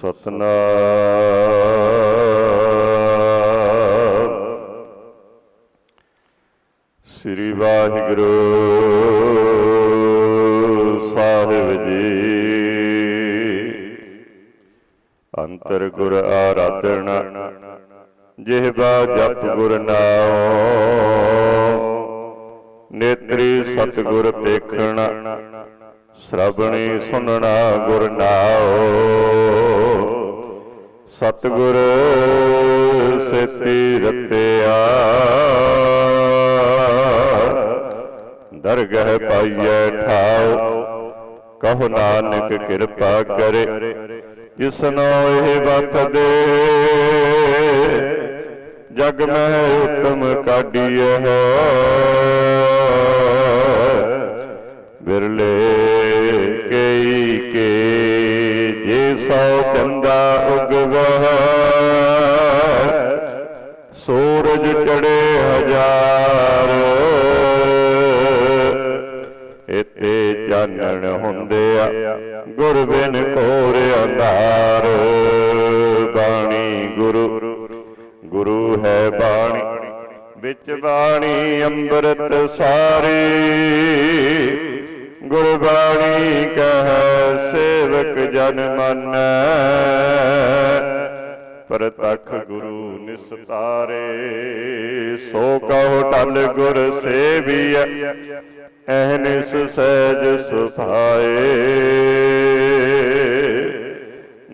ਸਤਨਾਮ। ਸ੍ਰੀ ਵਾਹਿਗੁਰੂ ਸਾਹਿਬ ਜੀ। ਅੰਤਰ ਗੁਰ ਆਰਾਧਣਾ, ਜਿਹਬਾ ਜਪ ਗੁਰ ਨਾਮ। ਨੇਤਰੀ ਸਤਗੁਰ ਪੇਖਣਾ ਸ਼ਰਬਣੀ ਸੁਨਣਾ ਗੁਰ ਨਾਮ। ਸਤਗੁਰ ਸੇਤੀ ਰਤਿਆ। ਦਰਗਹਿ ਪਾਈਐ ਠਾਉ, ਕਹੋ ਨਾਨਕ ਕਿਰਪਾ ਕਰੇ। ਜਿਸਨੋ ਇਹ ਬਤ ਦੇ, ਜਗ ਮੈਂ ਉਤਮ ਕਾਢੀਐ ਬਿਰਲੇ ਕਈ ਕੇ ਸੋ ਚੰਦਾ ਉਗਵੈ ਨਿਸਤਾਰੇ ਸੋ ਕਹੋ ਟਲ ਗੁਰ ਸੇਵੀਐ ਐਹਨਿਸ ਸਹਿਜ ਸੁਭਾਏ।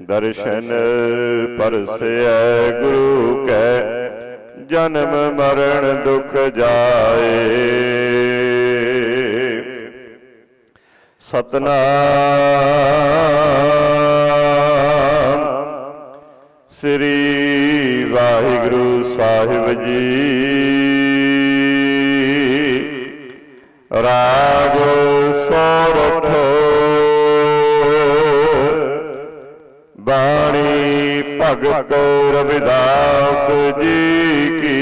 ਦਰਸ਼ਨ ਪਰਸੈ ਗੁਰੂ ਕੈ, ਜਨਮ ਮਰਨ ਦੁਖ ਜਾਏ। ਸਤਨਾਮ ਸ੍ਰੀ ਵਾਹਿਗੁਰੂ ਸਾਹਿਬ ਜੀ। ਰਾਗ ਸੋਰਠ ਬਾਣੀ ਭਗਤ ਰਵਿਦਾਸ ਜੀ ਕੀ।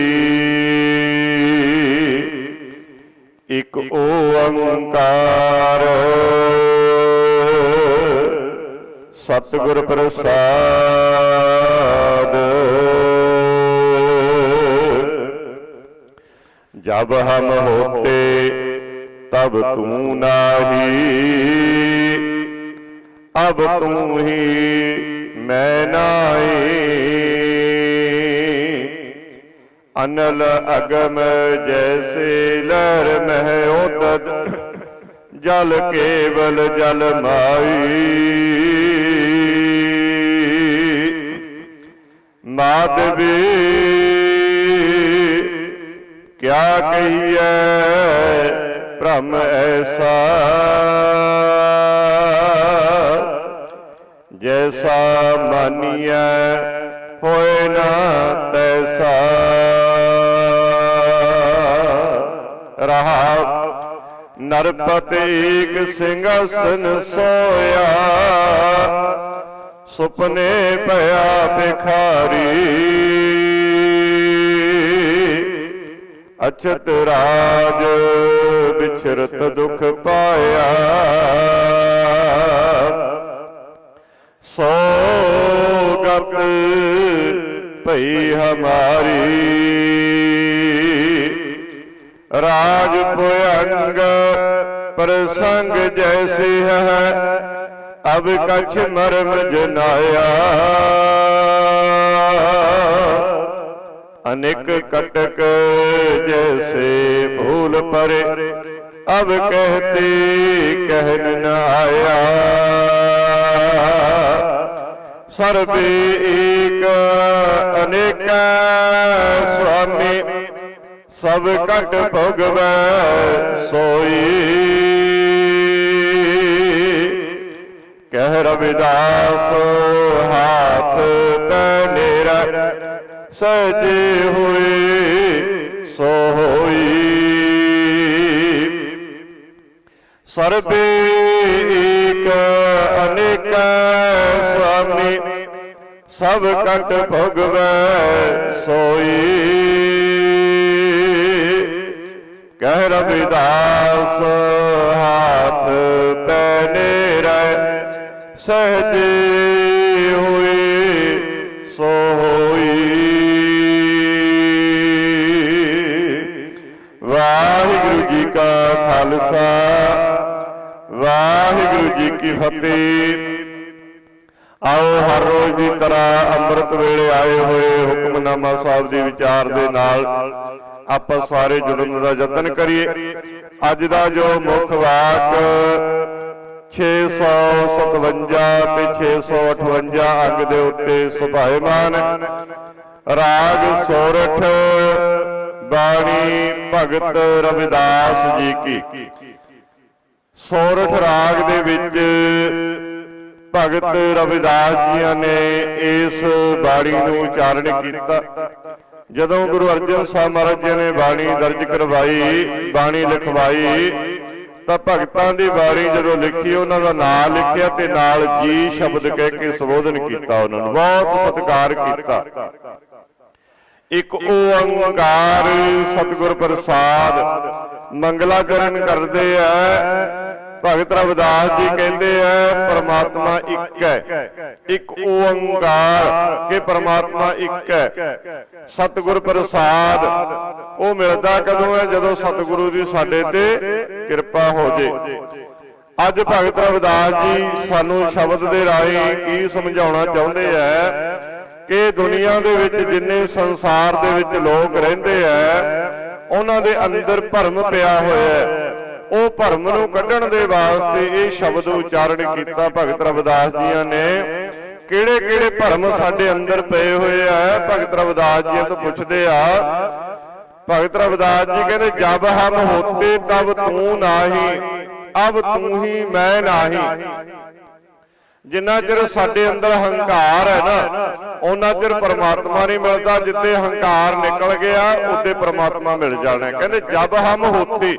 ਇਕ ਓੰਕਾਰ। ਸਤਿਗੁਰ ਪ੍ਰਸਾਦ ਜਬ ਹਮ ਹੋਤੇ, ਤਬ ਤੂੰ ਨਾਹੀ। ਅਬ ਤੂੰ ਹੀ ਮੈਂ ਨਾਹੀ। ਅਨਲ ਅਗਮ ਜੈਸੇ ਲਰ ਮਹਿ ਉਦਦ, ਜਲ ਕੇਵਲ ਜਲ ਮਾਈ ਮਾਧਵੀ ਕਿਆ ਕਹੀਐ? ਭ੍ਰਮ ਐਸਾ। ਜੈਸਾ ਮਾਨੀਐ ਹੋਏ ਨਾ ਤੈਸਾ। ਰਹਾ ਨਰਪਤ ਏਕ ਸਿੰਘਾਸਨ ਸੋਇਆ ਸੁਪਨੇ ਭਇਆ ਬਿਖਾਰੀ ਅਚਤ ਰਾਜ ਵਿਛਰਤ ਦੁਖ ਪਾਇਆ। ਸੋਗਤ ਭਈ ਹਮਾਰੀ। ਰਾਜ ਭੁਯੰਗ ਪ੍ਰਸੰਗ ਜੈਸੀ ਹੈ, ਅਬ ਕਛ ਮਰਮ ਜਨਾਇਆ। ਅਨੇਕ ਕਟਕ ਜੈਸੇ ਭੂਲ ਪਰੇ ਅਬ ਕਹਤੇ ਕਹਿਨ ਨ ਆਇਆ। ਸਰਬੇ ਏਕ ਅਨੇਕ ਸੁਆਮੀ। ਸਭ ਕਟ ਭੋਗਵੈ ਸੋਈ। ਕਹਿ ਰਵਿਦਾਸ ਹਾਥ ਤਨੇਰਾ ਸਜੇ ਹੋਏ, ਸੋ ਹੋਈ। ਸਰਬੇ ਏਕ, ਅਨੇਕ ਸੁਆਮੀ, ਸਭ ਕਟ ਭੋਗਵੈ, ਸੋਈ। ਕਹਿ ਰਵਿਦਾਸ, ਹਾਥ ਪੈਨੇ ਰਹਿ, ਸਹਜੇ ਹੋਏ ਖਾਲਸਾ। ਵਾਹਿਗੁਰੂ ਜੀ ਕੀ ਫਤਿਹ। ਆਓ ਹਰ ਰੋਜ਼ ਦੀ ਤਰ੍ਹਾਂ ਅੰਮ੍ਰਿਤ ਵੇਲੇ ਆਏ ਹੋਏ ਹੁਕਮਨਾਮਾ ਸਾਹਿਬ ਦੇ ਵਿਚਾਰ ਦੇ ਨਾਲ ਆਪਾਂ ਸਾਰੇ ਜੁੜਨ ਦਾ ਯਤਨ ਕਰੀਏ। ਅੱਜ ਦਾ ਜੋ ਮੁੱਖ ਵਾਕ 657 ਤੇ 658 ਅੰਗ ਦੇ ਉੱਤੇ ਸੁਭਾਏਮਾਨ ਰਾਗ ਸੋਰਠ ਬਾਣੀ ਭਗਤ ਰਵਿਦਾਸ ਜੀ ਕੀ। ਸੋਰਠ ਰਾਗ ਦੇ ਵਿੱਚ ਭਗਤ ਰਵਿਦਾਸ ਜੀਆਂ ਨੇ ਇਸ ਬਾਣੀ ਨੂੰ ਉਚਾਰਨ ਕੀਤਾ। ਜਦੋਂ ਗੁਰੂ ਅਰਜਨ ਸਾਹਿਬ ਮਹਾਰਾਜ ਜੀ ਨੇ ਬਾਣੀ ਦਰਜ ਕਰਵਾਈ, ਬਾਣੀ ਲਿਖਵਾਈ, ਤਾਂ ਭਗਤਾਂ ਦੀ ਬਾਣੀ ਜਦੋਂ ਲਿਖੀ, ਉਹਨਾਂ ਦਾ ਨਾਮ ਲਿਖਿਆ ਤੇ ਨਾਲ ਜੀ ਸ਼ਬਦ ਕਹਿ ਕੇ ਸੰਬੋਧਨ ਕੀਤਾ ਉਹਨਾਂ ਨੂੰ। ਬਹੁਤ ਸਤਿਕਾਰ ਕੀਤਾ। ਇੱਕ ਓੰਕਾਰ ਸਤਿਗੁਰ ਪ੍ਰਸਾਦ ਮੰਗਲਾਚਰਨ ਕਰਦੇ ਆ। ਭਗਤ ਰਵਿਦਾਸ ਜੀ ਕਹਿੰਦੇ ਆ, ਪਰਮਾਤਮਾ ਇੱਕ ਹੈ। ਇੱਕ ਓੰਕਾਰ ਕਿ ਪਰਮਾਤਮਾ ਇੱਕ ਹੈ। ਸਤਿਗੁਰ ਪ੍ਰਸਾਦ, ਉਹ ਮਿਲਦਾ ਕਦੋਂ ਹੈ? ਜਦੋਂ ਸਤਿਗੁਰੂ ਦੀ ਸਾਡੇ ਤੇ ਕਿਰਪਾ ਹੋ ਜੇ। ਅੱਜ ਭਗਤ ਰਵਿਦਾਸ ਜੀ ਸਾਨੂੰ ਸ਼ਬਦ ਦੇ ਰਾਹੀਂ ਕੀ ਸਮਝਾਉਣਾ ਚਾਹੁੰਦੇ ਆ? ਕਿ ਦੁਨੀਆ ਦੇ ਵਿੱਚ ਜਿੰਨੇ ਸੰਸਾਰ ਦੇ ਵਿੱਚ ਲੋਕ ਰਹਿੰਦੇ ਆ, ਉਹਨਾਂ ਦੇ ਅੰਦਰ ਭਰਮ ਪਿਆ ਹੋਇਆ ਹੈ। ਉਹ ਭਰਮ ਨੂੰ ਕੱਢਣ ਦੇ ਵਾਸਤੇ ਇਹ ਸ਼ਬਦ ਉਚਾਰਨ ਕੀਤਾ ਭਗਤ ਰਵਿਦਾਸ ਜੀਆਂ ਨੇ। ਕਿਹੜੇ ਕਿਹੜੇ ਭਰਮ ਸਾਡੇ ਅੰਦਰ ਪਏ ਹੋਏ ਆ, ਭਗਤ ਰਵਿਦਾਸ ਜੀ ਤੋਂ ਪੁੱਛਦੇ ਆ। ਭਗਤ ਰਵਿਦਾਸ ਜੀ ਕਹਿੰਦੇ, ਜਬ ਹਮ ਹੋਤੇ ਤਬ ਤੂੰ ਨਾਹੀ, ਅਬ ਤੂੰ ਹੀ ਮੈਂ ਨਾਹੀ। ਜਿੰਨਾ ਚਿਰ ਸਾਡੇ ਅੰਦਰ ਹੰਕਾਰ ਹੈ ਨਾ ਉਹਨਾਂ ਚਿਰ ਪਰਮਾਤਮਾ ਨਹੀਂ ਮਿਲਦਾ ਜਿੱਤੇ ਹੰਕਾਰ ਨਿਕਲ ਗਿਆ ਉੱਤੇ ਪਰਮਾਤਮਾ ਮਿਲ ਜਾਣਾ। ਕਹਿੰਦੇ ਜਬ ਹਮ ਹੋਤੇ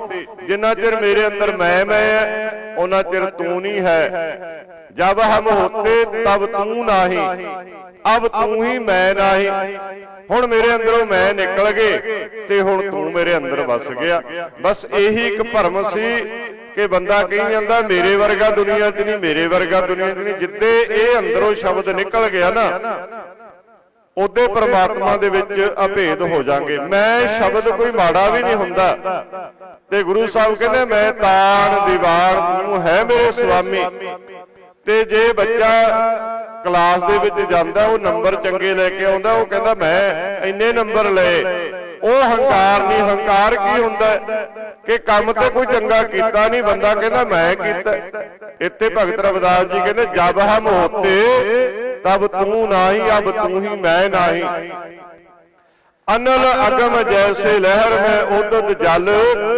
ਜਿੰਨਾ ਚਿਰ ਮੇਰੇ ਅੰਦਰ ਮੈਂ ਮੈਂ ਹੈ ਉਹਨਾਂ ਚਿਰ ਤੂੰ ਨਹੀਂ ਹੈ। ਜਬ ਹਮ ਹੋਤੇ ਤਬ ਤੂੰ ਨਾਹੀ। ਅਬ ਤੂੰ ਹੀ ਮੈਂ ਨਾਹੀ। ਹੁਣ ਮੇਰੇ ਅੰਦਰੋਂ ਮੈਂ ਨਿਕਲ ਗਏ ਤੇ ਹੁਣ ਤੂੰ ਮੇਰੇ ਅੰਦਰ ਵਸ ਗਿਆ। ਬਸ ਇਹੀ ਇੱਕ ਭਰਮ ਸੀ। ਕਿ ਬੰਦਾ ਕਹੀ ਜਾਂਦਾ, ਮੇਰੇ ਵਰਗਾ ਦੁਨੀਆ 'ਚ ਨਹੀਂ, ਮੇਰੇ ਵਰਗਾ ਦੁਨੀਆ 'ਚ ਨਹੀਂ। ਜਿੱਦੇ ਇਹ ਅੰਦਰੋਂ ਸ਼ਬਦ ਨਿਕਲ ਗਿਆ ਨਾ, ਉਹਦੇ ਪਰਮਾਤਮਾ ਦੇ ਵਿੱਚ ਅਭੇਦ ਹੋ ਜਾਣਗੇ। ਮੈਂ ਸ਼ਬਦ ਕੋਈ ਮਾੜਾ ਵੀ ਨਹੀਂ ਹੁੰਦਾ। ਤੇ ਗੁਰੂ ਸਾਹਿਬ ਕਹਿੰਦੇ, ਮੈਂ ਤਾਣ ਦੀਵਾਰ ਤੂੰ ਹੈ ਮੇਰੇ ਸੁਆਮੀ। ਤੇ ਜੇ ਬੱਚਾ ਕਲਾਸ ਦੇ ਵਿੱਚ ਜਾਂਦਾ, ਉਹ ਨੰਬਰ ਚੰਗੇ ਲੈ ਕੇ ਆਉਂਦਾ, ਉਹ ਕਹਿੰਦਾ, ਮੈਂ ਇੰਨੇ ਨੰਬਰ ਲਏ ਉਹ ਹੰਕਾਰ ਨਹੀਂ, ਹੰਕਾਰ ਕੀ ਹੁੰਦਾ? ਕਿ ਕੰਮ ਤੇ ਕੋਈ ਚੰਗਾ ਕੀਤਾ ਨਹੀਂ, ਬੰਦਾ ਕਹਿੰਦਾ ਮੈਂ ਕੀਤਾ। ਇੱਥੇ ਭਗਤ ਰਵਿਦਾਸ ਜੀ ਕਹਿੰਦੇ, ਜਬ ਹਮ ਹੋਤੇ, ਤਬ ਤੂੰ ਨਾਹੀ, ਅਬ ਤੂੰ ਹੀ ਮੈਂ ਨਾਹੀ। ਅਨਲ ਅਗਮ ਜੈਸੇ ਲਹਿਰ ਮੈਂ ਉਦਤ ਜਲ,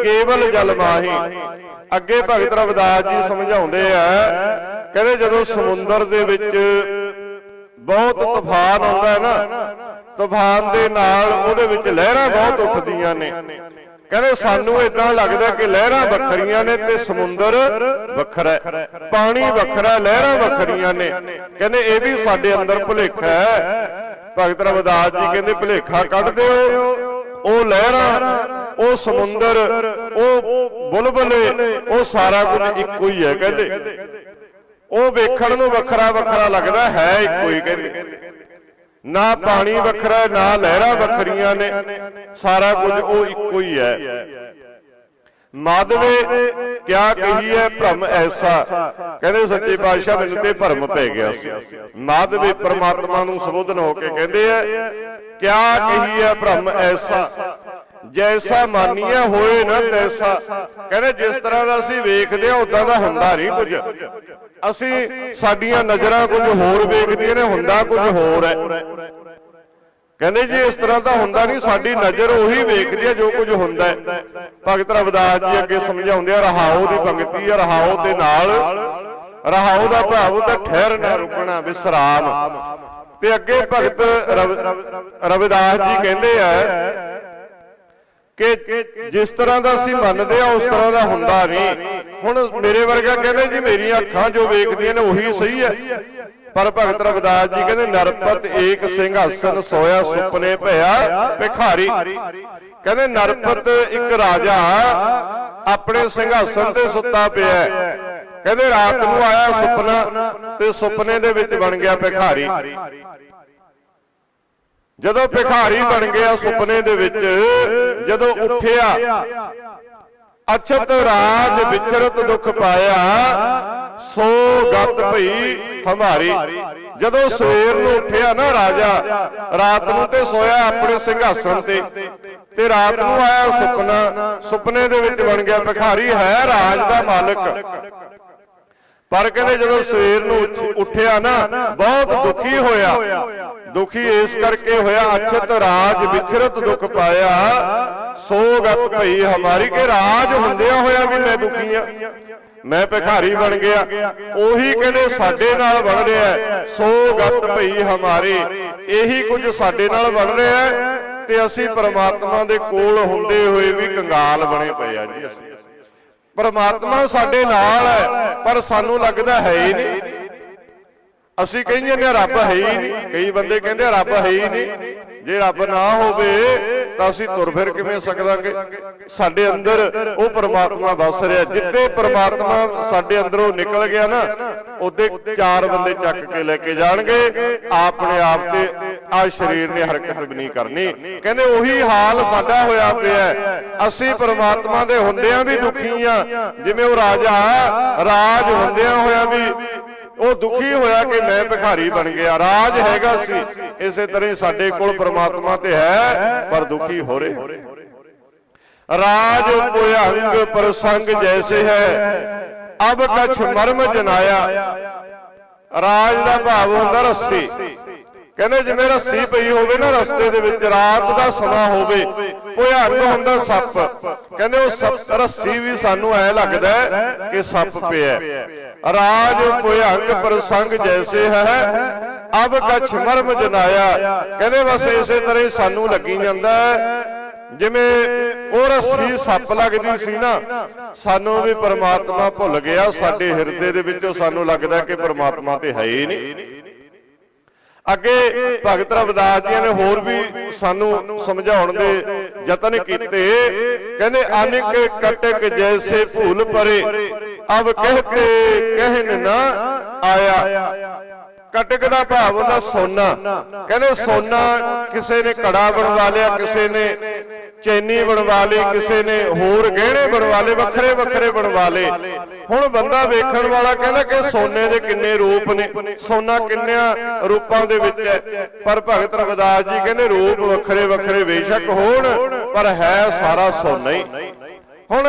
ਕੇਵਲ ਜਲ ਮਾਹੀ। ਅੱਗੇ ਭਗਤ ਰਵਿਦਾਸ ਜੀ ਸਮਝਾਉਂਦੇ ਆ, ਕਹਿੰਦੇ ਜਦੋਂ ਸਮੁੰਦਰ ਦੇ ਵਿੱਚ ਬਹੁਤ ਤੂਫਾਨ ਆਉਂਦਾ ਹੈ ਨਾ ਤੂਫਾਨ ਦੇ ਨਾਲ ਉਹਦੇ ਵਿੱਚ ਲਹਿਰਾਂ ਬਹੁਤ ਉੱਠਦੀਆਂ ਨੇ। ਕਹਿੰਦੇ ਸਾਨੂੰ ਇਦਾਂ ਲੱਗਦਾ ਕਿ ਲਹਿਰਾਂ ਵੱਖਰੀਆਂ ਨੇ ਤੇ ਸਮੁੰਦਰ ਵੱਖਰਾ ਹੈ। ਪਾਣੀ ਵੱਖਰਾ ਲਹਿਰਾਂ ਵੱਖਰੀਆਂ ਨੇ। ਕਹਿੰਦੇ ਇਹ ਵੀ ਸਾਡੇ ਅੰਦਰ ਭੁਲੇਖਾ ਹੈ। ਭਗਤ ਰਵਿਦਾਸ ਜੀ ਕਹਿੰਦੇ ਭੁਲੇਖਾ ਕੱਢ ਦਿਓ। ਉਹ ਲਹਿਰਾਂ ਉਹ ਸਮੁੰਦਰ ਉਹ ਬੁਲਬੁਲੇ ਉਹ ਸਾਰਾ ਕੁਝ ਇੱਕੋ ਹੀ ਹੈ ਕਹਿੰਦੇ। ਉਹ ਵੇਖਣ ਨੂੰ ਵੱਖਰਾ ਵੱਖਰਾ ਲੱਗਦਾ ਹੈ ਇੱਕੋ ਹੀ ਕਹਿੰਦੇ। ਨਾ ਪਾਣੀ ਵੱਖਰਾ, ਨਾ ਲਹਿਰਾਂ ਵੱਖਰੀਆਂ ਨੇ। ਸਾਰਾ ਕੁਝ ਉਹ ਇੱਕੋ ਹੀ ਹੈ। ਮਾਧਵੇ ਕਿਆ ਕਹੀ ਹੈ ਭ੍ਰਮ ਐਸਾ। ਕਹਿੰਦੇ ਸੱਚੇ ਪਾਤਸ਼ਾਹ, ਮੈਨੂੰ ਤੇ ਭਰਮ ਪੈ ਗਿਆ ਸੀ। ਮਾਧਵੇ ਪ੍ਰਮਾਤਮਾ ਨੂੰ ਸੰਬੋਧਨ ਹੋ ਕੇ ਕਹਿੰਦੇ ਆ, ਕਿਆ ਕਹੀ ਹੈ ਭ੍ਰਮ ਐਸਾ। ਜੈਸਾ ਮਾਨੀਆ ਹੋਏ ਨਾ ਤੈਸਾ। ਕਹਿੰਦੇ ਜਿਸ ਤਰ੍ਹਾਂ ਦਾ ਅਸੀਂ ਵੇਖਦੇ ਆ ਉਦਾਂ ਦਾ ਹੁੰਦਾ ਨਹੀਂ ਕੁਝ। ਅਸੀਂ ਸਾਡੀਆਂ ਨਜ਼ਰਾਂ ਕੁਝ ਹੋਰ ਵੇਖਦੀਆਂ ਨੇ, ਹੁੰਦਾ ਕੁਝ ਹੋਰ ਹੈ। ਕਹਿੰਦੇ ਜੀ ਇਸ ਤਰ੍ਹਾਂ ਦਾ ਹੁੰਦਾ ਨਹੀਂ, ਸਾਡੀ ਨਜ਼ਰ ਉਹੀ ਵੇਖਦੀ ਹੈ ਜੋ ਕੁਝ ਹੁੰਦਾ ਹੈ। ਭਗਤ ਰਵਿਦਾਸ ਜੀ ਅੱਗੇ ਸਮਝਾਉਂਦੇ ਆ ਰਹਾਉ ਦੀ ਭਗਤੀ ਆ ਰਹਾਉ ਦੇ ਨਾਲ। ਰਹਾਉ ਦਾ ਭਾਵ ਤਾਂ ਠਹਿਰਨਾ ਰੁਕਣਾ, ਵਿਸਰਾਮ। ਤੇ ਅੱਗੇ ਭਗਤ ਰਵ- ਰਵਿਦਾਸ ਜੀ ਕਹਿੰਦੇ ਆ ਕਿ ਜਿਸ ਤਰ੍ਹਾਂ ਦਾ ਅਸੀਂ ਮੰਨਦੇ ਆ, ਉਸ ਤਰ੍ਹਾਂ ਦਾ ਹੁੰਦਾ ਨਹੀਂ। ਹੁਣ ਮੇਰੇ ਵਰਗਾ ਕਹਿੰਦੇ ਜੀ, ਮੇਰੀਆਂ ਅੱਖਾਂ ਜੋ ਵੇਖਦੀਆਂ ਨੇ, ਉਹੀ ਸਹੀ ਹੈ। ਪਰ ਭਗਤ ਰਵਿਦਾਸ ਜੀ ਕਹਿੰਦੇ, ਨਰਪਤ ਏਕ ਸਿੰਘਾਸਨ ਸੋਇਆ ਸੁਪਨੇ ਭਇਆ ਭਿਖਾਰੀ। ਕਹਿੰਦੇ, ਨਰਪਤ ਇੱਕ ਰਾਜਾ ਆਪਣੇ ਸਿੰਘਾਸਨ ਤੇ ਸੁੱਤਾ ਪਿਆ ਕਹਿੰਦੇ, ਰਾਤ ਨੂੰ ਆਇਆ ਸੁਪਨਾ ਤੇ ਸੁਪਨੇ ਦੇ ਵਿੱਚ ਬਣ ਗਿਆ ਭਿਖਾਰੀ। ਜਦੋਂ ਭਿਖਾਰੀ ਬਣ ਗਿਆ ਸੁਪਨੇ ਦੇ ਵਿੱਚ, ਜਦੋਂ ਉੱਠਿਆ ਅਛਤ ਰਾਜ ਵਿਚਰਤ ਦੁਖ ਪਾਇਆ ਸੋ ਗਤ ਭਈ ਹਮਾਰੀ। ਜਦੋਂ ਸਵੇਰ ਨੂੰ ਉੱਠਿਆ ਨਾ ਰਾਜਾ ਰਾਤ ਨੂੰ ਤੇ ਸੋਇਆ ਆਪਣੇ ਸਿੰਘਾਸਣ ਤੇ। ਤੇ। ਰਾਤ ਨੂੰ ਆਇਆ ਸੁਪਨਾ ਸੁਪਨੇ ਦੇ ਵਿੱਚ ਬਣ ਗਿਆ ਭਿਖਾਰੀ ਹੈ ਰਾਜ ਦਾ ਮਾਲਕ। ਪਰ ਕਹਿੰਦੇ ਜਦੋਂ ਸਵੇਰ ਨੂੰ ਉੱਠ- ਉੱਠਿਆ ਨਾ ਬਹੁਤ ਦੁਖੀ ਹੋਇਆ। ਦੁਖੀ ਇਸ ਕਰਕੇ ਹੋਇਆ ਅਛਤ ਰਾਜ ਵਿਚਰਤ ਦੁਖ ਪਾਇਆ। ਸੋ ਗਤ ਭਈ ਹਮਾਰੀ ਕੇ ਰਾਜ ਹੁੰਦਿਆਂ ਹੋਇਆ ਵੀ ਮੈਂ ਦੁਖੀ ਆ। ਮੈਂ ਭਿਖਾਰੀ ਬਣ ਗਿਆ। ਉਹੀ ਕਹਿੰਦੇ ਸਾਡੇ ਨਾਲ ਬਣ ਰਿਹਾ। ਸੋ ਗਤ ਭਈ ਹਮਾਰੀ। ਇਹੀ ਕੁਝ ਸਾਡੇ ਨਾਲ ਬਣ ਰਿਹਾ ਤੇ ਅਸੀਂ ਪ੍ਰਮਾਤਮਾ ਦੇ ਕੋਲ ਹੁੰਦੇ ਹੋਏ ਵੀ ਕੰਗਾਲ ਬਣੇ ਪਏ ਆ ਜੀ ਅਸੀਂ। ਪਰਮਾਤਮਾ ਸਾਡੇ ਨਾਲ ਹੈ, ਪਰ ਸਾਨੂੰ ਲੱਗਦਾ ਹੈ ਹੀ ਨਹੀਂ। ਅਸੀਂ ਕਹਿੰਦੇ ਨੇ ਰੱਬ ਹੈ ਹੀ ਨਹੀਂ। ਕਈ ਬੰਦੇ ਕਹਿੰਦੇ ਰੱਬ ਹੈ ਹੀ ਨਹੀਂ। ਜੇ ਰੱਬ ਨਾ ਹੋਵੇ, ਤਾਂ ਅਸੀਂ ਤੁਰ ਫਿਰ ਕਿਵੇਂ ਸਕਦਾਂਗੇ? ਸਾਡੇ ਅੰਦਰ ਉਹ ਪਰਮਾਤਮਾ ਵਸ ਰਿਹਾ। ਜਿੱਤੇ ਪਰਮਾਤਮਾ ਸਾਡੇ ਅੰਦਰੋਂ ਨਿਕਲ ਗਿਆ ਨਾ, ਉਹਦੇ ਚਾਰ ਬੰਦੇ ਚੱਕ ਕੇ ਲੈ ਕੇ ਜਾਣਗੇ। ਆਪਣੇ ਆਪ ਤੇ ਆ ਸਰੀਰ ਨੇ ਹਰਕਤ ਵੀ ਨਹੀਂ ਕਰਨੀ। ਕਹਿੰਦੇ ਉਹੀ ਹਾਲ ਸਾਡਾ ਹੋਇਆ ਪਿਆ। ਅਸੀਂ ਪਰਮਾਤਮਾ ਦੇ ਹੁੰਦਿਆਂ ਵੀ ਦੁਖੀ ਆ ਜਿਵੇਂ ਉਹ ਰਾਜਾ ਰਾਜ ਹੁੰਦਿਆਂ ਹੋਇਆ ਵੀ ਉਹ ਦੁਖੀ ਹੋਇਆ ਕਿ ਮੈਂ ਭਿਖਾਰੀ ਬਣ ਗਿਆ। ਰਾਜ ਹੈਗਾ ਸੀ। ਇਸੇ ਤਰ੍ਹਾਂ ਸਾਡੇ ਕੋਲ ਪ੍ਰਮਾਤਮਾ ਤੇ ਹੈ ਪਰ ਦੁਖੀ ਹੋ ਰਹੇ। ਰਾਜ ਭੁਯੰਗ ਪ੍ਰਸੰਗ ਜੈਸੇ ਹੈ। ਅਬ ਕਛ ਮਰਮ ਜਨਾਇਆ। ਰਾਜ ਦਾ ਭਾਵ ਹੁੰਦਾ ਰੱਸੀ। ਕਹਿੰਦੇ ਜਿਵੇਂ ਰੱਸੀ ਪਈ ਹੋਵੇ ਨਾ ਰਸਤੇ ਦੇ ਵਿੱਚ ਰਾਤ ਦਾ ਸਮਾਂ ਹੋਵੇ ਭੁਯੰਗ ਹੁੰਦਾ ਸੱਪ। ਕਹਿੰਦੇ ਉਹ ਸੱਪ ਰੱਸੀ ਵੀ ਸਾਨੂੰ ਐ ਲੱਗਦਾ ਕਿ ਸੱਪ ਪਿਆ। ਰਾਜ ਭੁਯੰਗ ਪ੍ਰਸੰਗ ਜੈਸੇ ਹੈ ਅਬ ਕਛ ਮਰਮ ਜਨਾਇਆ। ਕਹਿੰਦੇ ਬਸ ਇਸੇ ਤਰ੍ਹਾਂ ਹੀ ਸਾਨੂੰ ਲੱਗੀ ਜਾਂਦਾ ਜਿਵੇਂ ਉਹ ਰੱਸੀ ਸੱਪ ਲੱਗਦੀ ਸੀ ਨਾ ਸਾਨੂੰ ਵੀ ਪਰਮਾਤਮਾ ਭੁੱਲ ਗਿਆ ਸਾਡੇ ਹਿਰਦੇ ਦੇ ਵਿੱਚੋਂ ਸਾਨੂੰ ਲੱਗਦਾ ਕਿ ਪਰਮਾਤਮਾ ਤੇ ਹੈ ਹੀ ਨਹੀਂ। ਅੱਗੇ ਭਗਤ ਰਵਿਦਾਸ ਜੀ ਨੇ ਹੋਰ ਵੀ ਸਾਨੂੰ ਸਮਝਾਉਣ ਦੇ ਯਤਨ ਕੀਤੇ। ਕਹਿੰਦੇ, ਅਨਿਕ ਕਟਕ ਜੈਸੇ ਭੂਲ ਪਰੇ, ਅਬ ਕਹਤੇ ਕਹਿਨ ਨਾ ਆਇਆ। ਕਟਕ ਦਾ ਭਾਵ ਹੁੰਦਾ ਸੋਨਾ। ਕਹਿੰਦੇ, ਸੋਨਾ ਕਿਸੇ ਨੇ ਕੜਾ ਬਣਵਾ ਲਿਆ ਕਿਸੇ ਨੇ ਚੈਨੀ ਬਣਵਾ ਲਈ ਕਿਸੇ ਨੇ, ਹੋਰ ਗਹਿਣੇ ਬਣਵਾ ਲਏ ਵੱਖਰੇ ਵੱਖਰੇ ਬਣਵਾ ਲਏ ਹੁਣ ਬੰਦਾ ਵੇਖਣ ਵਾਲਾ ਕਹਿੰਦਾ ਕਿ ਸੋਨੇ ਦੇ ਕਿੰਨੇ ਰੂਪ ਨੇ, ਸੋਨਾ ਕਿੰਨਿਆਂ ਰੂਪਾਂ ਦੇ ਵਿੱਚ ਹੈ। ਪਰ ਭਗਤ ਰਵਿਦਾਸ ਜੀ ਕਹਿੰਦੇ ਰੂਪ ਵੱਖਰੇ ਵੱਖਰੇ ਬੇਸ਼ੱਕ ਹੋਣ, ਪਰ ਹੈ ਸਾਰਾ ਸੋਨਾ ਹੀ। ਹੁਣ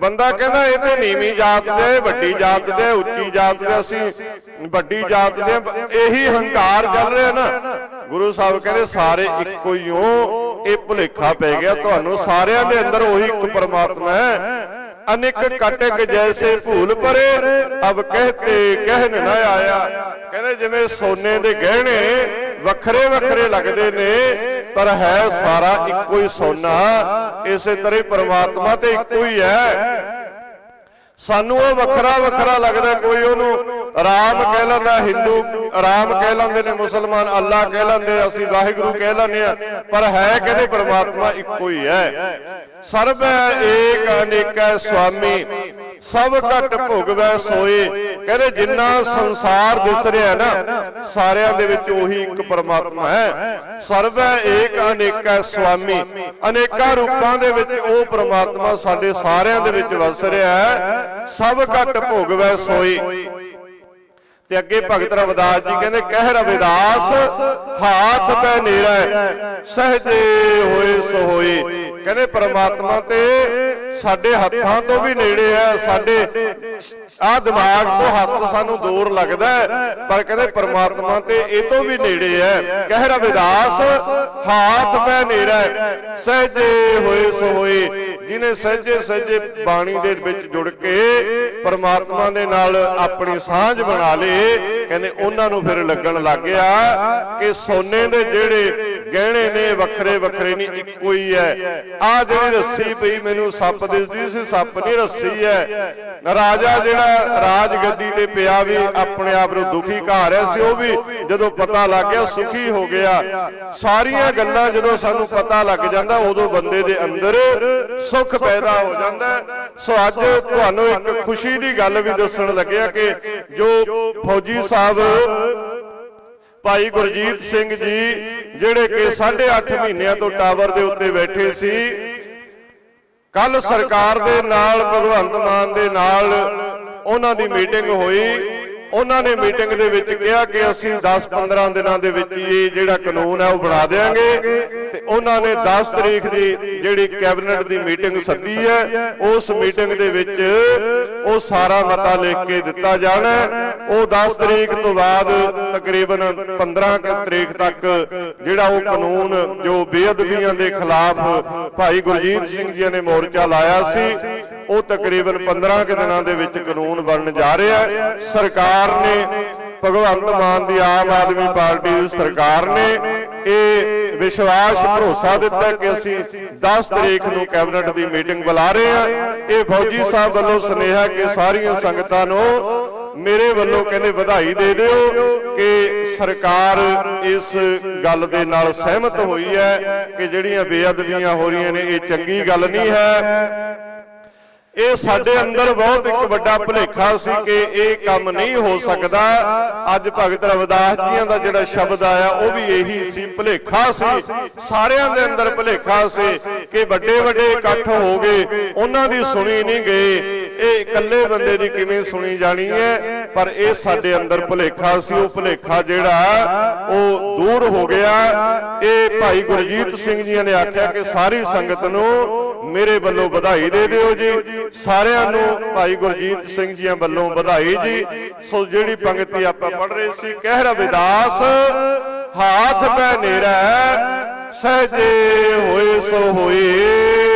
ਬੰਦਾ ਕਹਿੰਦਾ ਇਹ ਤੇ ਨੀਵੀਂ ਜਾਤ ਦੇ, ਵੱਡੀ ਜਾਤ ਦੇ, ਉੱਚੀ ਜਾਤ ਦੇ, ਅਸੀਂ ਵੱਡੀ ਜਾਤ ਦੇ ਇਹੀ ਹੰਕਾਰ ਚੱਲ ਰਿਹਾ ਨਾ। ਗੁਰੂ ਸਾਹਿਬ ਕਹਿੰਦੇ ਸਾਰੇ ਇੱਕੋ ਹੀ ਹੋ। ਇਹ ਭੁਲੇਖਾ ਪੈ ਗਿਆ ਤੁਹਾਨੂੰ। ਸਾਰਿਆਂ ਦੇ ਅੰਦਰ ਉਹੀ ਇੱਕ ਪਰਮਾਤਮਾ ਹੈ। ਅਨੇਕ ਕਟਕ ਜੈਸੇ ਭੂਲ ਪਰੇ ਅਬ ਕਹਤੇ ਕਹਿਨ ਨਾ ਆਇਆ। ਕਹਿੰਦੇ ਜਿਵੇਂ ਸੋਨੇ ਦੇ ਗਹਿਣੇ ਵੱਖਰੇ ਵੱਖਰੇ ਲੱਗਦੇ ਨੇ, ਪਰ ਹੈ ਸਾਰਾ ਇੱਕੋ ਹੀ ਸੋਨਾ। ਇਸੇ ਤਰ੍ਹਾਂ ਪਰਮਾਤਮਾ ਤੇ ਇੱਕੋ ਹੀ ਹੈ। ਸਾਨੂੰ ਉਹ ਵੱਖਰਾ ਵੱਖਰਾ ਲੱਗਦਾ ਕੋਈ ਉਹਨੂੰ ਰਾਮ ਕਹਿ ਲੈਂਦਾ, ਹਿੰਦੂ ਰਾਮ ਕਹਿ ਲੈਂਦੇ ਨੇ, ਮੁਸਲਮਾਨ ਅੱਲਾ ਕਹਿ ਲੈਂਦੇ ਅਸੀਂ ਵਾਹਿਗੁਰੂ ਕਹਿ ਲੈਂਦੇ ਆ, ਪਰ ਹੈ ਕਹਿੰਦੇ ਪਰਮਾਤਮਾ ਇੱਕੋ ਹੀ ਹੈ। ਸਰਬ ਏਕ, ਅਨੇਕਾ ਸੁਆਮੀ, ਸਭ ਘਟ ਭੋਗਵੈ ਸੋਏ। ਕਹਿੰਦੇ ਜਿੰਨਾ ਸੰਸਾਰ ਦਿਸ ਰਿਹਾ ਨਾ, ਸਾਰਿਆਂ ਦੇ ਵਿੱਚ ਉਹੀ ਇੱਕ ਪਰਮਾਤਮਾ ਹੈ। ਸਰਵੈ ਏਕ, ਅਨੇਕਾ ਸੁਆਮੀ। ਅਨੇਕਾਂ ਰੂਪਾਂ ਦੇ ਵਿੱਚ ਉਹ ਪਰਮਾਤਮਾ ਸਾਡੇ ਸਾਰਿਆਂ ਦੇ ਵਿੱਚ ਵਸ ਰਿਹਾ ਹੈ। ਸਭ ਘਟ ਭੋਗਵੈ ਸੋਈ ਤੇ ਅੱਗੇ ਭਗਤ ਰਵਿਦਾਸ ਜੀ ਕਹਿੰਦੇ, ਕਹਿ ਰਵਿਦਾਸ, ਹਾਥ ਪੈ ਨੇਰਾ ਸਹਜੇ ਹੋਏ ਸੋਏ ਕਹਿੰਦੇ, ਪ੍ਰਮਾਤਮਾ ਤੇ ਸਾਡੇ ਹੱਥਾਂ ਤੋਂ ਵੀ ਨੇੜੇ ਹੈ, ਸਾਡੇ ਆ ਦਿਮਾਗ ਤੋਂ ਹੱਥ ਸਾਨੂੰ ਦੂਰ ਲੱਗਦਾ ਪਰ ਕਹਿੰਦੇ, ਪ੍ਰਮਾਤਮਾ ਤੇ ਇਹ ਤੋਂ ਵੀ ਨੇੜੇ ਹੈ। ਕਹਿ ਰਵਿਦਾਸ, ਹਾਥ ਪੈ ਨੇਰਾ ਸਹਜੇ ਹੋਏ ਸੋ ਜਿਨੇ ਸਹਜੇ ਸਹਜੇ ਬਾਣੀ ਦੇ ਵਿੱਚ ਜੁੜ ਕੇ ਪਰਮਾਤਮਾ ਦੇ ਨਾਲ ਆਪਣੀ ਸਾਂਝ ਬਣਾ ਲੇ ਕਹਿੰਦੇ ਉਹਨਾਂ ਨੂੰ ਫਿਰ ਲੱਗਣ ਲੱਗ ਗਿਆ ਕਿ ਸੋਨੇ ਦੇ ਜਿਹੜੇ ਗਹਿਣੇ ਨੇ, ਵੱਖਰੇ ਵੱਖਰੇ ਨਹੀਂ, ਇੱਕੋ ਹੀ ਹੈ। ਆ ਜਿਹੜੀ ਰੱਸੀ ਪਈ ਮੈਨੂੰ ਸੱਪ ਦਿਸਦੀ ਸੀ ਸੱਪ ਨਹੀਂ, ਰੱਸੀ ਹੈ। ਰਾਜਾ ਜਿਹੜਾ ਰਾਜ ਗੱਦੀ ਤੇ ਪਿਆ ਵੀ ਆਪਣੇ ਆਪ ਨੂੰ ਦੁਖੀ ਕਹਾ ਰਿਹਾ ਸੀ, ਉਹ ਵੀ ਜਦੋਂ ਪਤਾ ਲੱਗ ਗਿਆ, ਸੁਖੀ ਹੋ ਗਿਆ। ਸਾਰੀਆਂ ਗੱਲਾਂ ਜਦੋਂ ਸਾਨੂੰ ਪਤਾ ਲੱਗ ਜਾਂਦਾ, ਉਦੋਂ ਬੰਦੇ ਦੇ ਅੰਦਰ ਸੁੱਖ ਪੈਦਾ ਹੋ ਜਾਂਦਾ ਸੋ ਅੱਜ ਤੁਹਾਨੂੰ ਇੱਕ ਖੁਸ਼ੀ ਦੀ ਗੱਲ ਵੀ ਦੱਸਣ ਲੱਗਿਆ ਕਿ ਜੋ ਫੌਜੀ ਸਾਹਿਬ ਭਾਈ ਗੁਰਜੀਤ ਸਿੰਘ ਜੀ ਜਿਹੜੇ ਕਿ 8.5 ਮਹੀਨਿਆਂ ਤੋਂ ਟਾਵਰ ਦੇ ਉੱਤੇ ਬੈਠੇ ਸੀ। ਕੱਲ ਸਰਕਾਰ ਦੇ ਨਾਲ ਭਗਵੰਤ ਮਾਨ ਦੇ ਨਾਲ ਉਹਨਾਂ ਦੀ ਮੀਟਿੰਗ ਹੋਈ। ਉਹਨਾਂ ਨੇ ਮੀਟਿੰਗ ਦੇ ਵਿੱਚ ਕਿਹਾ ਕਿ ਅਸੀਂ 10-15 ਦਿਨਾਂ ਦੇ ਵਿੱਚ ਇਹ ਜਿਹੜਾ ਕਾਨੂੰਨ ਹੈ ਉਹ ਬਣਾ ਦੇਵਾਂਗੇ ਤੇ ਉਹਨਾਂ ਨੇ 10 ਤਰੀਕ ਦੀ ਜਿਹੜੀ ਕੈਬਨਿਟ ਦੀ ਮੀਟਿੰਗ ਸੱਦੀ ਹੈ, ਉਸ ਮੀਟਿੰਗ ਦੇ ਵਿੱਚ ਉਹ ਸਾਰਾ ਮਤਾ ਲਿਖ ਕੇ ਦਿੱਤਾ ਜਾਣਾ ਉਹ 10 ਤਰੀਕ ਤੋਂ ਬਾਅਦ ਤਕਰੀਬਨ 15 ਤਰੀਕ ਤੱਕ ਜਿਹੜਾ ਉਹ ਕਾਨੂੰਨ ਜੋ ਬੇਅਦਬੀਆਂ ਦੇ ਖਿਲਾਫ ਭਾਈ ਗੁਰਜੀਤ ਸਿੰਘ ਜੀ ਨੇ ਮੋਰਚਾ ਲਾਇਆ ਸੀ ਉਹ ਤਕਰੀਬਨ 15 ਕੁ ਦਿਨਾਂ ਦੇ ਵਿੱਚ ਕਾਨੂੰਨ ਬਣਨ ਜਾ ਰਿਹਾ ਹੈ। ਸਰਕਾਰ ਨੇ ਭਗਵੰਤ ਮਾਨ ਦੀ ਆਮ ਆਦਮੀ ਪਾਰਟੀ ਦੀ ਸਰਕਾਰ ਨੇ ਇਹ ਵਿਸ਼ਵਾਸ, ਭਰੋਸਾ ਦਿੱਤਾ ਕਿ ਅਸੀਂ 10 ਤਰੀਕ ਨੂੰ ਕੈਬਨਿਟ ਦੀ ਮੀਟਿੰਗ ਬੁਲਾ ਰਹੇ ਹਾਂ। ਇਹ ਫੌਜੀ ਸਾਹਿਬ ਵੱਲੋਂ ਸੁਨੇਹਾ ਕਿ ਸਾਰੀਆਂ ਸੰਗਤਾਂ ਨੂੰ ਮੇਰੇ ਵੱਲੋਂ ਕਹਿੰਦੇ ਵਧਾਈ ਦੇ ਦਿਓ ਕਿ ਸਰਕਾਰ ਇਸ ਗੱਲ ਦੇ ਨਾਲ ਸਹਿਮਤ ਹੋਈ ਹੈ ਕਿ ਜਿਹੜੀਆਂ ਬੇਅਦਬੀਆਂ ਹੋ ਰਹੀਆਂ ਨੇ, ਇਹ ਚੰਗੀ ਗੱਲ ਨਹੀਂ ਹੈ। ਇਹ ਸਾਡੇ ਅੰਦਰ ਬਹੁਤ ਇੱਕ ਵੱਡਾ ਭੁਲੇਖਾ ਸੀ ਕਿ ਇਹ ਕੰਮ ਨਹੀਂ ਹੋ ਸਕਦਾ। ਅੱਜ ਭਗਤ ਰਵਿਦਾਸ ਜੀਆਂ ਦਾ ਜਿਹੜਾ ਸ਼ਬਦ ਆਇਆ, ਉਹ ਵੀ ਇਹੀ ਸੀ। ਭੁਲੇਖਾ ਸੀ। ਸਾਰਿਆਂ ਦੇ ਅੰਦਰ ਭੁਲੇਖਾ ਸੀ ਕਿ ਵੱਡੇ ਵੱਡੇ ਇਕੱਠ ਹੋ ਗਏ। ਉਹਨਾਂ ਦੀ ਸੁਣੀ ਨਹੀਂ ਗਈ ਇਹ ਇਕੱਲੇ ਬੰਦੇ ਦੀ ਕਿਵੇਂ ਸੁਣੀ ਜਾਣੀ ਹੈ? ਪਰ ਇਹ ਸਾਡੇ ਅੰਦਰ ਭੁਲੇਖਾ ਸੀ। ਉਹ ਭੁਲੇਖਾ ਜਿਹੜਾ ਉਹ ਦੂਰ ਹੋ ਗਿਆ। ਇਹ ਭਾਈ ਗੁਰਜੀਤ ਸਿੰਘ ਜੀ ਨੇ ਆਖਿਆ ਕਿ ਸਾਰੀ ਸੰਗਤ ਨੂੰ ਮੇਰੇ ਵੱਲੋਂ ਵਧਾਈ ਦੇ ਦਿਓ ਜੀ। ਸਾਰਿਆਂ ਨੂੰ ਭਾਈ ਗੁਰਜੀਤ ਸਿੰਘ ਜੀਆਂ ਵੱਲੋਂ ਵਧਾਈ ਜੀ। ਸੋ ਜਿਹੜੀ ਪੰਗਤੀ ਆਪਾਂ ਪੜ੍ਹ ਰਹੇ ਸੀ, ਕਹਿ ਰਵਿਦਾਸ ਹਾਥ ਪੈ ਨੇਰਾ, ਸਹਜੇ ਹੋਏ ਸੋ ਹੋਏ।